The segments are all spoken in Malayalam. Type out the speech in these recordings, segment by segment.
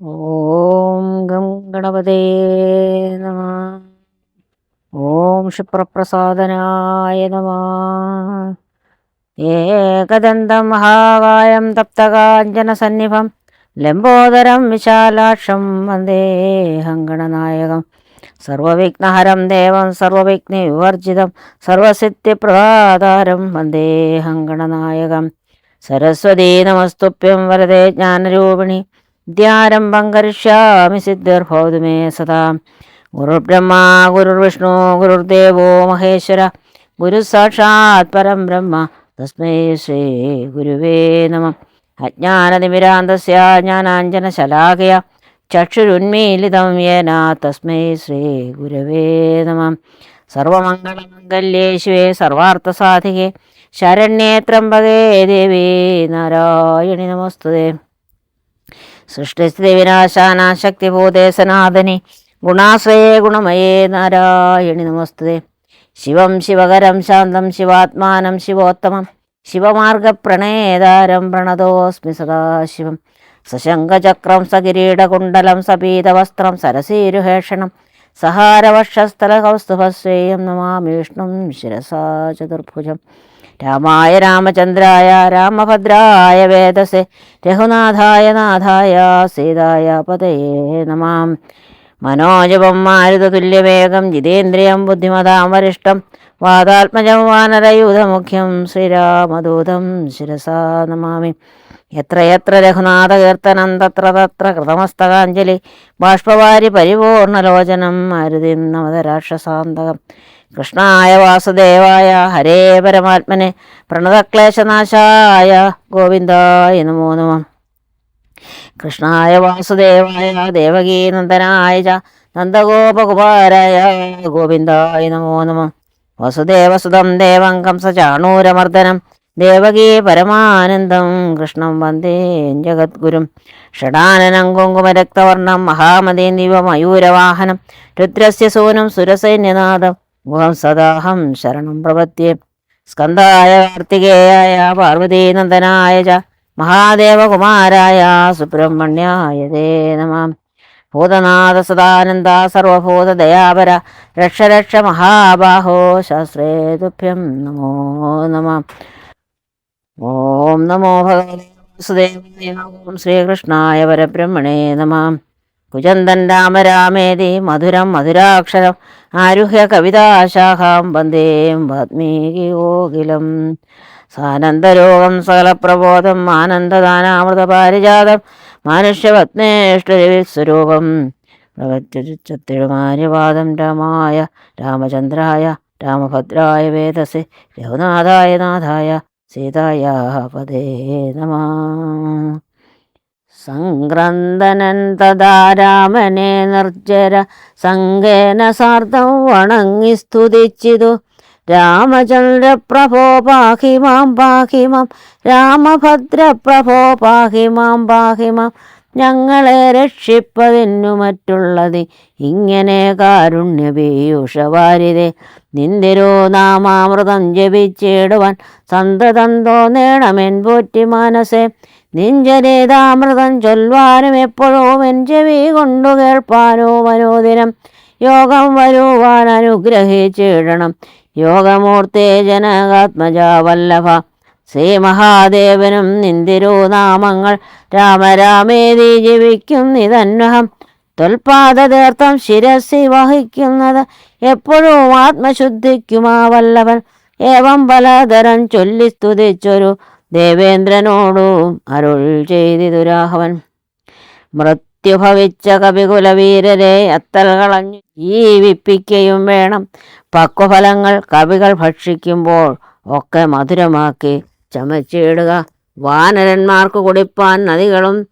ഓം ഗം ഗണപതേ നമ. ഓം ക്ഷിപ്രപ്രസാദനായ നമ. ഏകദന്തം മഹാകായം തപ്തകാഞ്ചനസന്നിഭം ലംബോദരം വിശാലാക്ഷം വന്ദേഹം ഗണനായകം സർവവിഘ്നഹരം ദേവം സർവവിഘ്നവിവർജിതം സർവസിദ്ധിപ്രദാതാരം വന്ദേഹം ഗണനായകം സരസ്വതീ നമസ്തുപ്യം വരദേ ജ്ഞാനരൂപിണി. വിദ്യാരംഭം കരിഷ്യാമി സിദ്ധിർഭവതു മേ സദാ. ഗുരുർബ്രഹ്മ ഗുരുർവിഷ്ണു ഗുരുർദേവോ മഹേശ്വര ഗുരുസാക്ഷാത് പരം ബ്രഹ്മ തസ്മൈ ശ്രീ ഗുരുവേ നമ. അജ്ഞാനതിമിരാന്തസ്യ ജ്ഞാനാഞ്ജനശലാകയ ചക്ഷുരുന്മീലിതം യേന തസ്മൈ ശ്രീ ഗുരുവേ നമ. സർവമംഗളമംഗല്യേ ശിവേ സർവാർത്ഥസാധികേ ശരണ്യേ ത്രംബകേ ദേവി നാരായണി നമസ്തുതേ. സൃഷ്ടിസ്ഥിതി വിനാശാന ശക്തിഭൂതേ സനാതനി. ഗുണാശ്രയേ ഗുണമയേ നാരായണി നമസ്തേ ശിവം ശിവകരം ശാന്തം ശിവാത്മാനം ശിവോത്തമം. ശിവമാർഗപ്രണേതാരം പ്രണതോസ്മി സദാശിവം. സശങ്കചക്രം സകിരീടകുണ്ടലം സപീതവസ്ത്രം സരസീരുഹേഷണം. സഹാരവക്ഷസ്ഥലകൗസ്തുഭശ്രേയം നമാമി വിഷ്ണും ശിരസാ ചതുർഭുജം. രാമായ രാമചന്ദ്രായ രാമഭദ്രായ വേദസേ രഘുനാഥായ നാഥായ സീതായ പതയേ നമാം. മനോജപം മാരുതതുല്യവേഗം ജിതേന്ദ്രിയം ബുദ്ധിമതാം വരിഷ്ടം വാതാത്മജം വാനരയൂഥമുഖ്യം ശ്രീരാമദൂതം ശിരസാ നമാമി. എത്ര എത്ര രഘുനാഥകീർത്തനം തത്ര തത്ര കൃതമസ്തകാഞ്ജലി ബാഷ്പവാരി പരിപൂർണലോചനം മാരുതി നവതരാക്ഷസാന്തകം. കൃഷ്ണായ വാസുദേവായ ഹരേ പരമാത്മനെ പ്രണതക്ലേശനാശായ ഗോവിന്ദായ നമോ നമ. കൃഷ്ണായ വാസുദേവായ ദേവകീനന്ദനായ ച നന്ദഗോപകുമാരായ ഗോവിന്ദായ നമോ നമ. വസുദേവസുതം ദേവം കംസചാണൂരമർദ്ദനം ദേവകീ പരമാനന്ദം കൃഷ്ണം വന്ദേ ജഗദ്ഗുരും. ഷടാനനം കുങ്കുമരക്തവർണം ദിവ മയൂരവാഹനം രുദ്രസ്യ സൂനം സുരസൈന്യനാഥം സദാഹം ശരണം പ്രപത്യേ സ്കന്ധായ കാർത്തികേയായ പാർവതീനന്ദനായ ച മഹാദേവകുമാരായ സുബ്രഹ്മണ്യായ നമാം. ഭൂതനാഥ സദാനന്ദ സർവഭൂതദയാപര രക്ഷ രക്ഷ മഹാബാഹോ ശാസ്ത്രേ തുഭ്യം നമോ നമ. ഓം നമോ ഭഗവതേ വാസുദേവായ ഓം ശ്രീകൃഷ്ണായ പരബ്രഹ്മണേ നമാം. കുജന്തൻ രാമ രാമേതി മധുരം മധുരാക്ഷരം ആരുഹ്യ കവിതാശാഖാം വന്ദേം വാത്മീകിയോകിലം സാനന്ദരോഗം സകലപ്രബോധം ആനന്ദദാനാമൃതപാരിജാതം മാനുഷ്യപത്നേഷ്ടരവിസ്വരൂപം പ്രവത്യചത്തിടുമാര്യവാദം രാമായ രാമചന്ദ്രായ രാമഭദ്രായ വേദസി രഘുനാഥായ നാഥായ സീതായ പദേ നമ. സംക്രന്ദനൻ തഥാ രാമനെ നിർജര സങ്കേന സാർദ്ധം വണങ്ങി സ്തുതിച്ചിതു. രാമചന്ദ്രപ്രഭോ പാഹി മാം പാഹി മാം. രാമഭദ്രപ്രഭോ പാഹി മാം പാഹി മാം. ഞങ്ങളെ രക്ഷിപ്പതിനു മറ്റുള്ളത് ഇങ്ങനെ കാരുണ്യപീയൂഷവാരിതെ. നിന്തിരോ നാമാമൃതം ജപിച്ചിടുവാൻ സന്തതം തോന്നേണമെൻ പോറ്റി മാനസേ. നിഞ്ചരേതാമൃതം ചൊല്ലുവാനും എപ്പോഴും എൻ ചെവി കൊണ്ടു കേൾപ്പാനോ മനോദിനം. യോഗം വരുവാൻ അനുഗ്രഹിച്ചിടണം. യോഗമൂർത്തേ ജനകാത്മജ വല്ലഭ ശ്രീ മഹാദേവനും നിന്ദിരോ നാമങ്ങൾ രാമരാമേതി ജീവിക്കും നിതന്വഹം തൊൽപാദതീർത്ഥം ശിരസി വഹിക്കുന്നത് എപ്പോഴും ആത്മശുദ്ധിക്കുമാ വല്ലഭൻ. ഏവം പലതരം ചൊല്ലി സ്തുതിച്ചൊരു ദേവേന്ദ്രനോടും അരുൾ ചെയ്തിതു രാഘവൻ മൃത്യുഭവിച്ച കവികുലവീരരെ അത്തൽ കളഞ്ഞു. ജീവിപ്പിക്കുകയും വേണം. പക്വഫലങ്ങൾ കവികൾ ഭക്ഷിക്കുമ്പോൾ ഒക്കെ മധുരമാക്കി ചമച്ചിടുക. വാനരന്മാർക്ക് കുടിപ്പാൻ നദികളും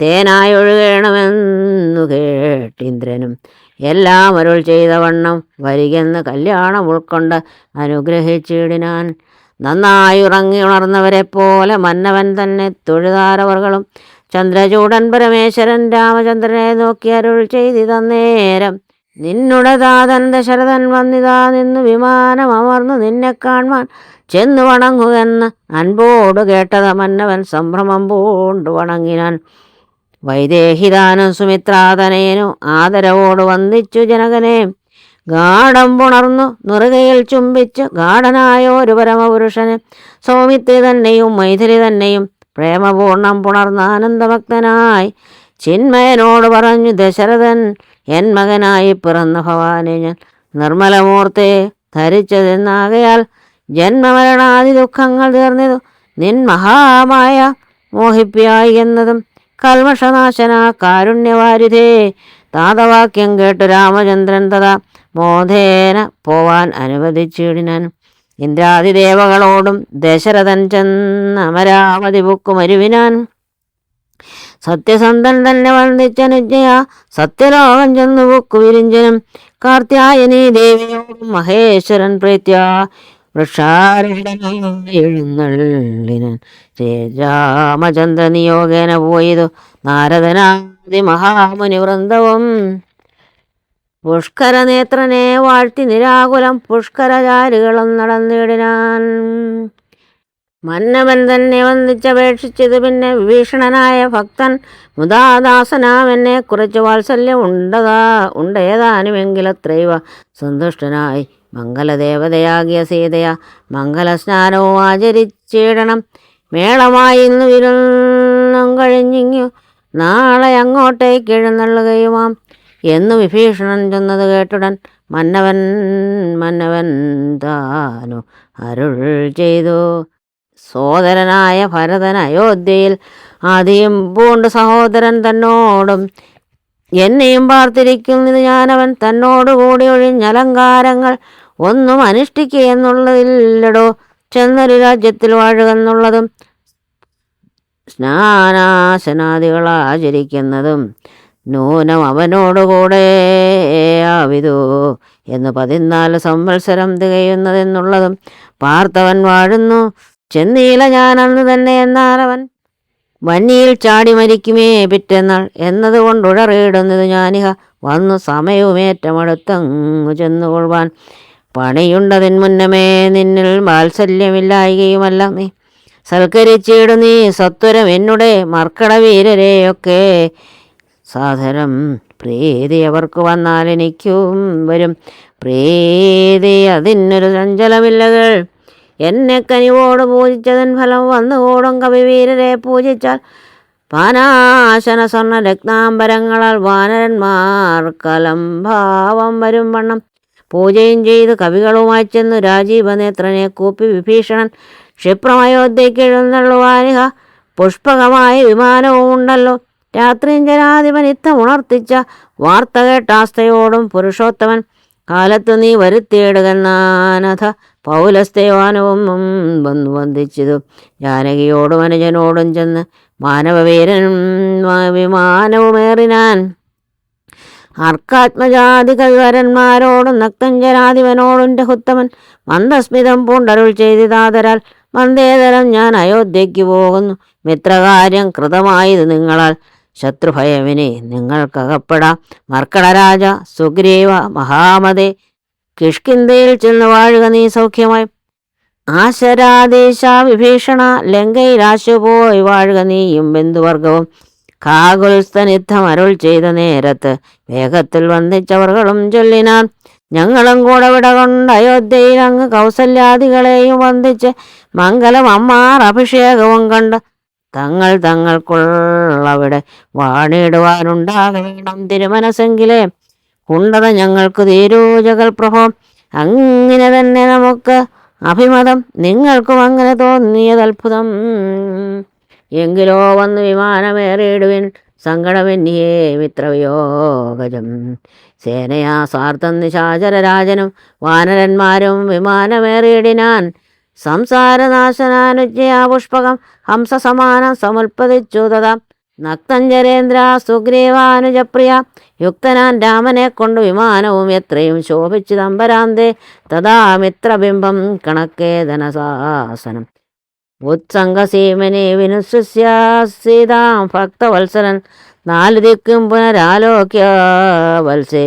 തേനായൊഴുകണമെന്നു കേട്ടിന്ദ്രനും. എല്ലാം അരുൾ ചെയ്ത വണ്ണം വരികെന്ന് കല്യാണം ഉൾക്കൊണ്ട് അനുഗ്രഹിച്ചിടിനാൻ. നന്നായി ഉറങ്ങി ഉണർന്നവരെ പോലെ മന്നവൻ തന്നെ തൊഴുതാരവർകളും ചന്ദ്രചൂടൻ പരമേശ്വരൻ രാമചന്ദ്രനെ നോക്കി അരുൾ ചെയ്തി തന്നേരം നിന്നുടെ താതൻ ദശരഥൻ വന്നിതാ നിന്നു വിമാനം അമർന്നു നിന്നെ കാണുവാൻ ചെന്നു വണങ്ങുകെന്ന് അൻപോട് കേട്ടത മന്നവൻ സംഭ്രമം പൂണ്ടു വണങ്ങിനാൻ. വൈദേഹിതാനും സുമിത്രാതനേനും ആദരവോട് വന്ദിച്ചു ജനകനെ. ഗാഠം പുണർന്നു നുറുകയിൽ ചുംബിച്ചു ഗാഠനായ ഒരു പരമപുരുഷന് സൗമിത്രി തന്നെയും മൈഥിലി തന്നെയും പ്രേമപൂർണം പുണർന്ന ആനന്ദഭക്തനായി ചിന്മയനോട് പറഞ്ഞു ദശരഥൻ എൻ മകനായി പിറന്ന ഭവാനെ ഞാൻ നിർമ്മലമൂർത്തെ ധരിച്ചതെന്നാകയാൽ ജന്മമരണാദി ദുഃഖങ്ങൾ തീർന്നതു. നിൻ മഹാമായ മോഹിപ്പിയായി എന്നതും കൽമഷനാശന കാരുണ്യവാരിധേ താതവാക്യം കേട്ടു രാമചന്ദ്രൻ തഥാ മോധേന പോവാൻ അനുവദിച്ചിടിനാൻ. ഇന്ദ്രാദിദേവകളോടും ദശരഥൻ ചെന്ന് അമരാവതി ബുക്കുമരുവിനാൻ സത്യസന്ധൻ തന്നെ വന്ദിച്ചനുജ്ഞയ സത്യലോകം ചെന്നു പൊക്കുവിരിഞ്ചനും കാർത്യായനി ദേവിയോടും മഹേശ്വരൻ പ്രീത്യ വൃക്ഷാരൂഢനായെഴുന്നള്ളിനൻ ശ്രീരാമചന്ദ്ര നിയോഗേന പോയതു നാരദനാദി മഹാമുനി വൃന്ദവും പുഷ്കരനേത്രനെ വാഴ്ത്തി നിരാകുലം പുഷ്കരചാരികളും നടന്നിടിനാൻ. മന്നവൻ തന്നെ വന്ദിച്ചപേക്ഷിച്ചത് പിന്നെ വിഭീഷണനായ ഭക്തൻ മുദാദാസനാം എന്നെ കുറിച്ച് വാത്സല്യം ഉണ്ടതാ ഉണ്ടേതാനുമെങ്കിലത്രൈവ സന്തുഷ്ടനായി മംഗലദേവതയാകിയ സീതയ മംഗലസ്നാനവും ആചരിച്ചിടണം. മേളമായി ഇന്ന് വിരുന്നും കഴിഞ്ഞിങ്ങു നാളെ അങ്ങോട്ടേക്ക് എഴുന്നള്ളുകയുമാം എന്ന് വിഭീഷണൻ ചെന്നത് കേട്ടുടൻ മന്നവൻ മന്നവൻ താനു അരുൾ ചെയ്തു. സോദരനായ ഭരതൻ അയോധ്യയിൽ ആദ്യം പൂണ്ട് സഹോദരൻ തന്നോടും എന്നെയും പാർത്തിരിക്കുന്നത് ഞാനവൻ. തന്നോടുകൂടി ഒഴിഞ്ഞലങ്കാരങ്ങൾ ഒന്നും അനുഷ്ഠിക്കുക എന്നുള്ളതില്ലടോ. ചെന്നൊരു രാജ്യത്തിൽ വാഴുക എന്നുള്ളതും സ്നാനാസനാദികൾ ആചരിക്കുന്നതും നൂനം അവനോടുകൂടെ ആവിതു എന്ന് പതിനാല് സംവത്സരം തികയുന്നതെന്നുള്ളതും പാർത്തവൻ വാഴുന്നു. ചെന്നീല ഞാൻ തന്നെ എന്നാലവൻ വന്നിയിൽ ചാടി മരിക്കുമേ പിറ്റെന്നാൾ എന്നതുകൊണ്ടുഴറിയിടുന്നത് ഞാനിഹ. വന്നു സമയവുമേറ്റമടുത്തങ്ങു ചെന്നുകൊള്ളുവാൻ പണിയുണ്ടതിൻ മുന്നമേ നിന്നിൽ വാത്സല്യമില്ലായികയുമല്ല നീ. സൽക്കരിച്ചിടു നീ സത്വരം എന്നുടെ മർക്കടവീരരെയൊക്കെ സാധനം പ്രീതി അവർക്ക് വന്നാൽ എനിക്കും വരും. പ്രീതി അതിനൊരു സഞ്ചലമില്ലകൾ എന്നെ കനിവോട് പൂജിച്ചതൻ ഫലം വന്നുകൂടും കവിവീരരെ പൂജിച്ചാൽ. പാനാശന സ്വർണ രക്താംബരങ്ങളാൽ വാനരന്മാർ കലംഭാവം വരും വണ്ണം. പൂജയും ചെയ്ത് കവികളുമായി ചെന്നു രാജീവനേത്രനെ കൂപ്പി വിഭീഷണൻ ക്ഷിപ്രമയോധ്യയ്ക്ക് എഴുന്നള്ളുവാനിഹ. പുഷ്പകമായ വിമാനവും ഉണ്ടല്ലോ. രാത്രിയും ജനാധിപൻ ഇത്തം ഉണർത്തിച്ച വാർത്ത കേട്ടാസ്ഥയോടും പുരുഷോത്തമൻ കാലത്ത് നീ വരുത്തിയിടുകന്നാനഥ പൗലസ്തേവാനവും വന്നു വന്ദിച്ചതു. ജാനകിയോടും അനുജനോടും ചെന്ന് മാനവവീരനും വിമാനവുമേറിനാൻ അർക്കാത്മജാതി കൈവരന്മാരോടും നക്തഞ്ചരാധിപനോടും രഹുത്തമൻ മന്ദസ്മിതം പൂണ്ടരുൾ ചെയ്തിതാതരാൽ മന്ദേതരം ഞാൻ അയോധ്യയ്ക്ക് പോകുന്നു. മിത്രകാര്യം കൃതമായത് നിങ്ങളാൽ. ശത്രുഭയവിനെ നിങ്ങൾക്കകപ്പെടാം. മർക്കടരാജ സുഗ്രീവ മഹാമതേ കിഷ്കിന്തയിൽ ചെന്ന് വാഴുക നീ സൗഖ്യമായി. ആശരാദേശ വിഭീഷണ ലങ്കയിൽ ആശുപോയി വാഴുക നീയും ബന്ധുവർഗവും. കാകുൽസ്തനിദ്ധം അരുൾ ചെയ്ത നേരത്ത് വേഗത്തിൽ വന്ദിച്ചവർകളും ചൊല്ലിനാൻ ഞങ്ങളും കൂടെ വിട കൊണ്ട് അയോധ്യയിൽ അങ്ങ് കൗസല്യാദികളെയും വന്ദിച്ച് മംഗലം അമ്മാർ അഭിഷേകവും കണ്ട് തങ്ങൾ തങ്ങൾക്കുള്ളവിടെ വാണിടുവാനുണ്ടാകണം തിരുമനസെങ്കിലേ. കുണ്ടത ഞങ്ങൾക്ക് തീരൂജകൽ പ്രഭവം അങ്ങനെ തന്നെ നമുക്ക് അഭിമതം. നിങ്ങൾക്കും അങ്ങനെ തോന്നിയത് അത്ഭുതം. എങ്കിലോ വന്ന് വിമാനമേറിയിടുവിൻ. സങ്കടമെന്നിയേ മിത്രവിയോഗജം. സേനയാ സ്വാർത്ഥം നിശാചരരാജനും വാനരന്മാരും വിമാനമേറിയിടിനാൻ. സംസാരനാശനാനുജ്ഞയാ പുഷ്പകം ഹംസസമാനം സമുൽപ്പതിച്ചു തഥാ. നക്തഞ്ചരേന്ദ്ര സുഗ്രീവാനുജപ്രിയ യുക്തനാൻ രാമനെ കൊണ്ട് വിമാനവും എത്രയും ശോഭിച്ചു തമ്പരാന്തേ. തഥാ മിത്രബിംബം കണക്കേ ധനസാസനം ഉത്സംഗസീമനെ വിനുസ്യാസിതാം സീതാം ഭക്തവത്സരൻ നാല് ദിക്കും പുനരാലോക്യ വത്സേ.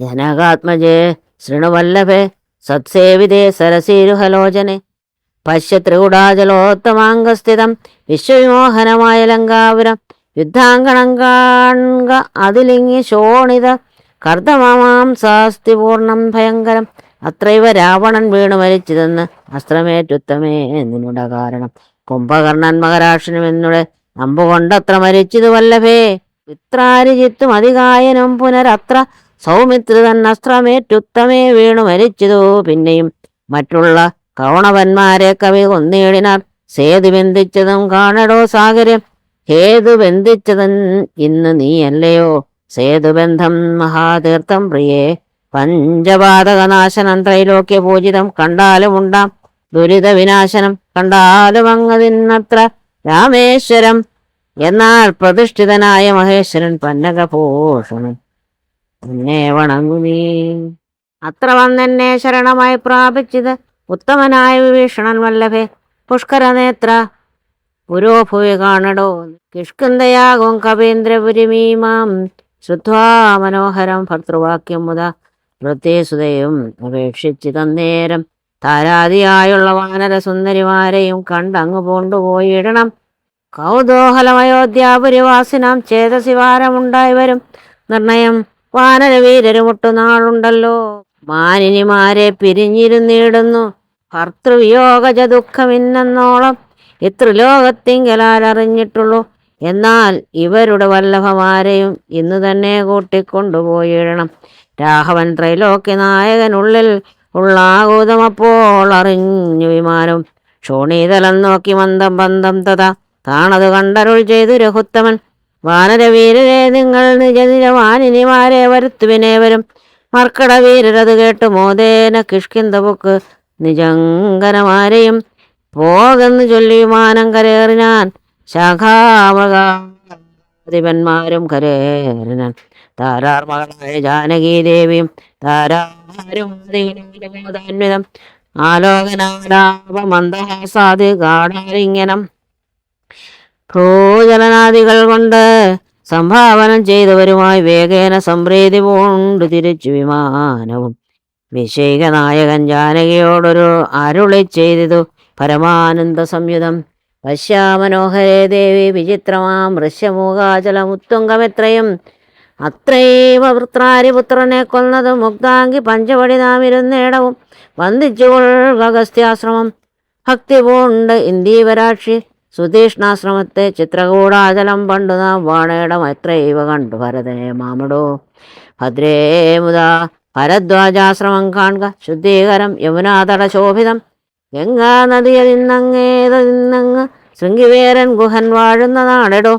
ജനകാത്മജേ ശൃണുവല്ലഭേ സത്സേവിതേ സരസീരുഹലോചനെ. പശ്യ ത്രികുടാചലോത്തമാംഗസ്ഥിതം വിശ്വവിമോഹനമായ ലങ്കാപുരം യുദ്ധാങ്കണം അതിലിങ്ങി ശോണിത കർദ്ദമാം സാസ്തി ഭയങ്കരം. അത്രൈവ രാവണൻ വീണു മരിച്ചതെന്ന് അസ്ത്രമേറ്റുത്തമേ എന്നിനുട കാരണം. കുംഭകർണൻ മകരാക്ഷനും എന്നുടെ അമ്പുകൊണ്ടത്ര മരിച്ചതു വല്ലഭേ. ഇത്രാരിജിത്തും അതികായനും പുനരത്ര സൗമിത്രിതൻ അസ്ത്രമേറ്റുത്തമേ വീണു മരിച്ചതു. പിന്നെയും മറ്റുള്ള കൗണവന്മാരെ കവി കൊന്നേടിനാർ. സേതു ബന്ധിച്ചതും കാണടോ സാഗരം. ഹേതു ബന്ധിച്ചതൻ ഇന്ന് നീയല്ലയോ. സേതുബന്ധം മഹാതീർത്ഥം പ്രിയേ. പഞ്ചപാതകനാശനം ത്രൈലോക്യ പൂജിതം കണ്ടാലും ഉണ്ടാം ദുരിത വിനാശനം കണ്ടാലും അങ്ങതിന്നത്ര രാമേശ്വരം. എന്നാൽ പ്രതിഷ്ഠിതനായ മഹേശ്വരൻ പന്നകഭൂഷണൻ എന്നെ വണങ്ങുമീ. അത്ര വന്നെന്നെ ശരണമായി പ്രാപിച്ചത് ഉത്തമനായ വിഭീഷണൻ വല്ലഭേ. പുഷ്കരനേത്ര പുരോഭുവി കാണടോ. കിഷ്കന്ധയാകും കവീന്ദ്രപുരിമീമാം ശ്രുത്വാ മനോഹരം ഭർത്തൃവാക്യം മുത. വൃത്തേസുതയും അപേക്ഷിച്ച് തന്നേരം വാനരസുന്ദരിമാരെയും വാനര സുന്ദരിമാരെയും കണ്ടങ്ങ് കൊണ്ടുപോയിടണം. കൗതൂഹലമയോധ്യാപുരിവാസിനാം ചേതസിവാരമുണ്ടായി വരും. നിർണയം വാനരവീരരുമൊട്ടുനാളുണ്ടല്ലോ മാനിനിമാരെ പിരിഞ്ഞിരുന്നിടുന്നു. ഭർത്തൃവിയോഗജ ദുഃഖമിന്നെന്നോളം ഇത്ര ലോകത്തിങ്കലാലറിഞ്ഞിട്ടുള്ളൂ എന്നാൽ ഇവരുടെ വല്ലഭമാരെയും ഇന്ന് തന്നെ കൂട്ടിക്കൊണ്ടുപോയിടണം. രാഘവൻ ത്രൈലോക്യ നായകനുള്ളിൽ ഉള്ള ആകൂതമപ്പോൾ അറിഞ്ഞു വിമാനം. ക്ഷോണീതലം നോക്കി മന്ദം ബന്ധം തഥ. താണത് കണ്ടരുൾ ചെയ്തു രഘുത്തമൻ. വാനരവീരരെ നിങ്ങൾ നിജ നിജ വാനിനിമാരെ വരുത്തുവിനേവരും മർക്കട വീരരത് കേട്ട് മോദേന കിഷ്കിന്തപുക്ക് നിജങ്കനമാരെയും പോകെന്ന് ചൊല്ലി വിമാനം കരേറിനാൻ ശാഖാമൃഗാധിപന്മാരും കരേറിനാൻ. താരാർ മകളായ ജാനകീ ദേവിയും താരാരുമാതിവിധം ആലോകനാലാപ ഗാഠാലിംഗനം ഭ്രൂജലനാദികൾ കൊണ്ട് സംഭാവനം ചെയ്തവരുമായി വേഗേന സംപ്രീതി പൂണ്ട് തിരിച്ചു വിമാനവും. വിഷയിക നായകൻ ജാനകിയോടൊരു അരുളി ചെയ്തിതു പരമാനന്ദ സംയുതം. പശ്യാമനോഹരേ ദേവി വിചിത്രമാം ഋഷ്യമൂകാചലമുത്തുങ്കമെത്രയും അത്രൈവ വൃത്രാരിപുത്രനെ കൊന്നത് മുക്താങ്കി പഞ്ചവടി നാം ഇരുന്നേടവും വന്ദിച്ചുകൊള്ളുക അഗസ്ത്യാശ്രമം ഭക്തി പൂണ്ട് ഇന്ദീവരാക്ഷി സുതീഷ്ണാശ്രമത്തെ ചിത്രകൂടാചലം പണ്ടു നാം വാണേടം എത്രൈവ കണ്ടു. ഭരതനെ മാമടോ. ഭദ്രേ മുതാ ഭരദ്വാജാശ്രമം കാണുക. ശുദ്ധീകരം യമുനാതട ശോഭിതം. ഗംഗാ നദിയിൽ നിന്നങ്ങേത് നിന്നങ്ങ് ശൃംഗിവേരൻ ഗുഹൻ വാഴുന്ന നാടെടോ.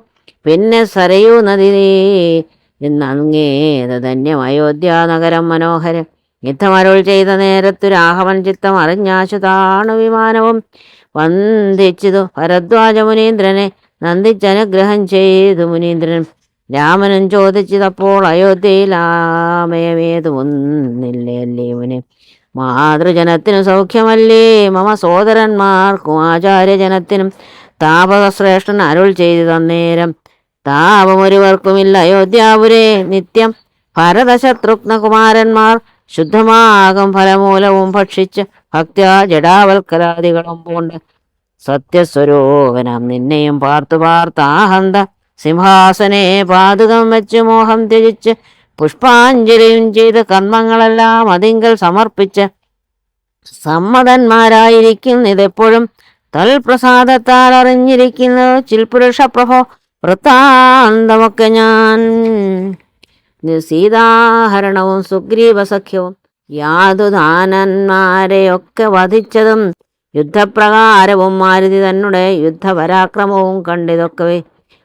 പിന്നെ സരയൂ നദി ഇന്നങ്ങേത് ധന്യം അയോധ്യ നഗരം മനോഹരം. യുദ്ധമരുൾ ചെയ്ത നേരത്തു രാഘവൻ ചിത്തം അറിഞ്ഞാശുതാണു വിമാനവും. വന്ദിച്ചതു ഭരദ്വാജ മുനീന്ദ്രനെ നന്ദിച്ചനുഗ്രഹം ചെയ്തു മുനീന്ദ്രൻ. രാമനും ചോദിച്ചതപ്പോൾ അയോധ്യയിൽ ആമയമേതു ഒന്നില്ലേ മുനെ. മാതൃജനത്തിനു സൗഖ്യമല്ലേ മമ സോദരന്മാർക്കും ആചാര്യജനത്തിനും താപകശ്രേഷ്ഠൻ അരുൾ ചെയ്തു തന്നേരം. താപമൊരുവർക്കുമില്ല അയോധ്യാപുരേ നിത്യം ഭരതശത്രുഘ്നകുമാരന്മാർ ശുദ്ധമാകും ഫലമൂലവും ഭക്ഷിച്ച് ഭക്ത്യാ ജടാവൽക്കരാദികളും പോണ്ട് സത്യസ്വരൂപനം നിന്നെയും പാർത്തു പാർത്താഹന്ത സിംഹാസനെ പാതുകം വെച്ച് മോഹം ത്യജിച്ച് പുഷ്പാഞ്ജലിയും ചെയ്ത് കർമ്മങ്ങളെല്ലാം അതിങ്കൽ സമർപ്പിച്ച് സമ്മതന്മാരായിരിക്കുന്നിതെപ്പോഴും തൽപ്രസാദത്താൽ അറിഞ്ഞിരിക്കുന്നത് ചിൽപുരുഷ പ്രഭോ വൃത്താന്തമൊക്കെ ഞാൻ. സീതാഹരണവും സുഗ്രീവ സഖ്യവും യാതുദാനന്മാരെയൊക്കെ വധിച്ചതും യുദ്ധപ്രകാരവും മാരുതി തന്നെ യുദ്ധപരാക്രമവും കണ്ടിതൊക്കെ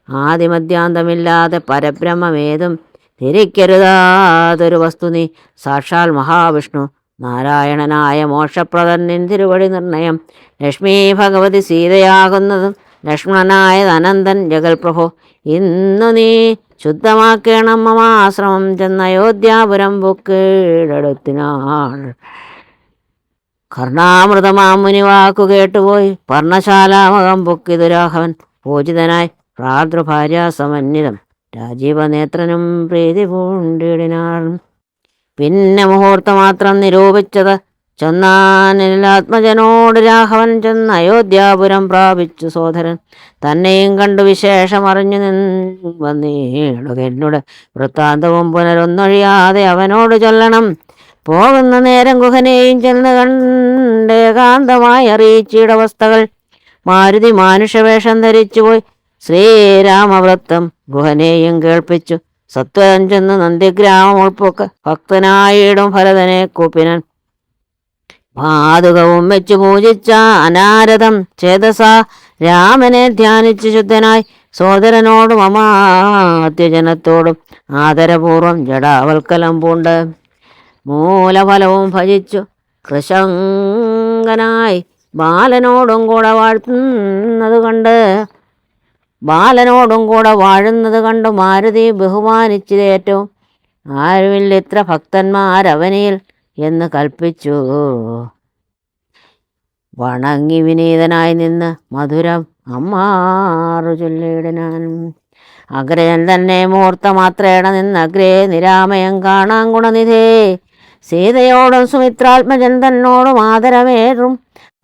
ആദിമദ്യാന്തമില്ലാതെ പരബ്രഹ്മമേതും തിരിക്കരുതാതൊരു വസ്തു നീ. സാക്ഷാൽ മഹാവിഷ്ണു നാരായണനായ മോക്ഷപ്രദൻ തിരുവടി നിർണയം. ലക്ഷ്മി ഭഗവതി സീതയാകുന്നതും ലക്ഷ്മണനായ അനന്തൻ ജഗൽപ്രഭു ഇന്നു നീ ശുദ്ധമാക്കണം മമാശ്രമം ചെന്ന അയോധ്യാപുരം ബുക്കീടെടുത്തിനാൾ കർണാമൃതമാം മുനിവാക്കു കേട്ടുപോയി പർണശാലാമകം പൊക്കി ദുരാഹവൻ പൂജിതനായി ഭ്രാതൃഭാര്യാസമന്വിതം രാജീവനേത്രനും പ്രീതി പൂണ്ടിടിനാൾ. പിന്നെ മുഹൂർത്തമാത്രം നിരൂപിച്ചത് ചൊന്നാനിലാത്മജനോട് രാഘവൻ ചെന്ന് അയോധ്യാപുരം പ്രാപിച്ചു സോദരൻ. തന്നെയും കണ്ടു വിശേഷം അറിഞ്ഞു നിന്ന് എന്നോട് വൃത്താന്തവും പുനരൊന്നൊഴിയാതെ അവനോട് ചൊല്ലണം. പോകുന്ന നേരം ഗുഹനെയും ചെന്ന് കണ്ടേകാന്തമായി അറിയിച്ചിടവസ്ഥകൾ മാരുതി മാനുഷവേഷം ധരിച്ചുപോയി ശ്രീരാമവ്രത്തം ഗുഹനെയും കേൾപ്പിച്ചു. സത്വരം ചെന്ന് നന്ദിഗ്രാമം ഉൾപ്പൊക്കെ ഭക്തനായിടും ഭരതനെ കൂപ്പിനൻ. പാതുകവും വെച്ചു പൂജിച്ച അനാരതം ചേതസ രാമനെ ധ്യാനിച്ച് ശുദ്ധനായി സോദരനോടും അമാത്യജനത്തോടും ആദരപൂർവം ജടാവൽക്കലം പൂണ്ട്. മൂലഫലവും ഭജിച്ചു കൃശങ്കനായി ബാലനോടും കൂടെ വാഴ്ത്തുന്നത് കണ്ട് ബാലനോടും കൂടെ വാഴുന്നത് കണ്ട് മാരുതി ബഹുമാനിച്ചതേറ്റവും ആരുമില്ല ഇത്ര ഭക്തന്മാരവനിൽ എന്ന് കൽപ്പിച്ചു. വണങ്ങി വിനീതനായി നിന്ന് മധുരം അമ്മാറു ചൊല്ലിയിടനാൻ. അഗ്രജൻ തന്നെ മുഹൂർത്ത മാത്രേണ നിന്ന് അഗ്രേ നിരാമയം കാണാൻ ഗുണനിധേ. സീതയോടും സുമിത്രാത്മജൻ തന്നോടും ആദരമേറും.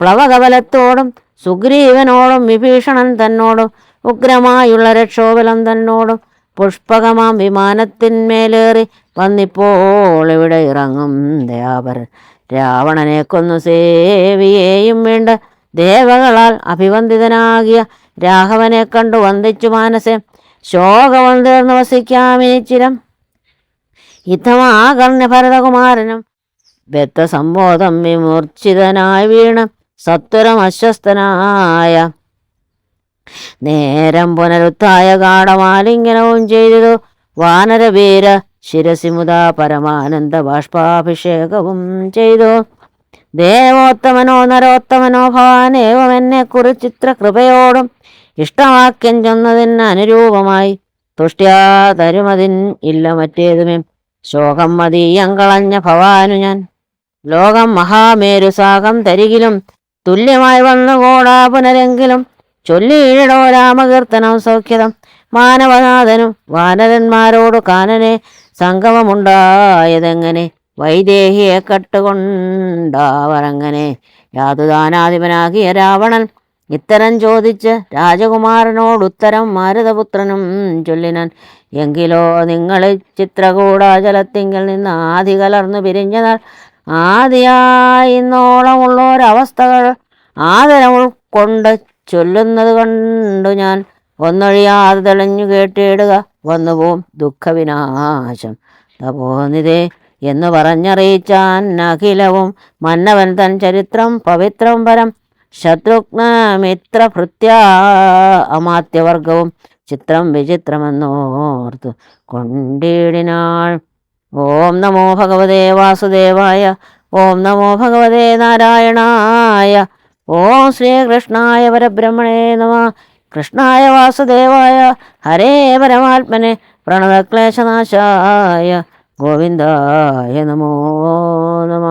പ്ലവകബലത്തോടും സുഗ്രീവനോടും വിഭീഷണൻ തന്നോടും ഉഗ്രമായുള്ള രക്ഷോബലം തന്നോടും പുഷ്പകമാം വിമാനത്തിന്മേലേറി വന്നിപ്പോൾ ഇവിടെ ഇറങ്ങും ദയാപരൻ രാവണനെ കൊന്നു സേവിയേയും വേണ്ട ദേവകളാൽ അഭിവന്ദിതനാകിയ രാഘവനെ കണ്ടു വന്ദിച്ചു മാനസെ. ശോകവം തീർന്നു വസിക്കാമിനിച്ചിരം യുദ്ധമാകർണ്യ ഭരതകുമാരനും ബദ്ധസംബോധം വിമൂർച്ഛിതനായി വീണ് സത്വരം അസ്വസ്ഥനായ നേരം പുനരുത്തായ ഗാഠമാലിംഗനവും ചെയ്തതു വാനരവീര ശിരസിമുത പരമാനന്ദ ബാഷ്പാഭിഷേകവും ചെയ്തു. ദേവോത്തമനോ നരോത്തമനോ ഭവാനേവം എന്നെ കുറിച്ചിത്ര കൃപയോടും ഇഷ്ടവാക്യം ചെന്നതിന് അനുരൂപമായി. തുഷ്ട്യാ തരുമതിൻ ഇല്ല മറ്റേതുമേ. ശോകം മതീയം കളഞ്ഞ ഭവാനു ഞാൻ. ലോകം മഹാമേരു സാകം തരികിലും തുല്യമായി വന്നുകൂടാ പുനരെങ്കിലും. ചൊല്ലിയിടോ രാമകീർത്തനം സൗഖ്യതം? മാനവനാഥനും വാനരന്മാരോട് കാനനെ സംഗമമുണ്ടായതെങ്ങനെ? വൈദേഹിയെ കട്ടുകൊണ്ടാവറങ്ങനെ? യാതുദാനാധിപനാകിയ രാവണൻ ഇത്തരം ചോദിച്ച് രാജകുമാരനോടുത്തരം മാരുതപുത്രനും ചൊല്ലിനൻ എങ്കിലോ നിങ്ങൾ ചിത്രകൂടാചലത്തിങ്കിൽ നിന്ന് ആദി കലർന്നു പിരിഞ്ഞതാൽ ആദിയായി ഇന്നോളമുള്ളൊരവസ്ഥകൾ ആദരം ഉൾക്കൊണ്ട് ചൊല്ലുന്നത് കണ്ടു ഞാൻ. ഒന്നൊഴിയാതെ തെളിഞ്ഞു കേട്ടിടുക. വന്നുപോം ദുഃഖവിനാശം. തപോനിതേ എന്ന് പറഞ്ഞറിയിച്ചാൻ അഖിലവും മന്നവൻ തൻ ചരിത്രം പവിത്രം പരം. ശത്രുഘ്ന മിത്ര ഭൃത്യ അമാത്യവർഗവും ചിത്രം വിചിത്രമെന്നോർത്തു. കൊണ്ടിടിനാൾ. ഓം നമോ ഭഗവതേ വാസുദേവായ. ഓം നമോ ഭഗവതേ നാരായണായ. ഓം ശ്രീകൃഷ്ണായ പരബ്രഹ്മണേ നമ. കൃഷ്ണായ വാസുദേവായ ഹരേ പരമാത്മനെ പ്രണവക്ലേശനാശായ ഗോവിന്ദായ നമോ നമ.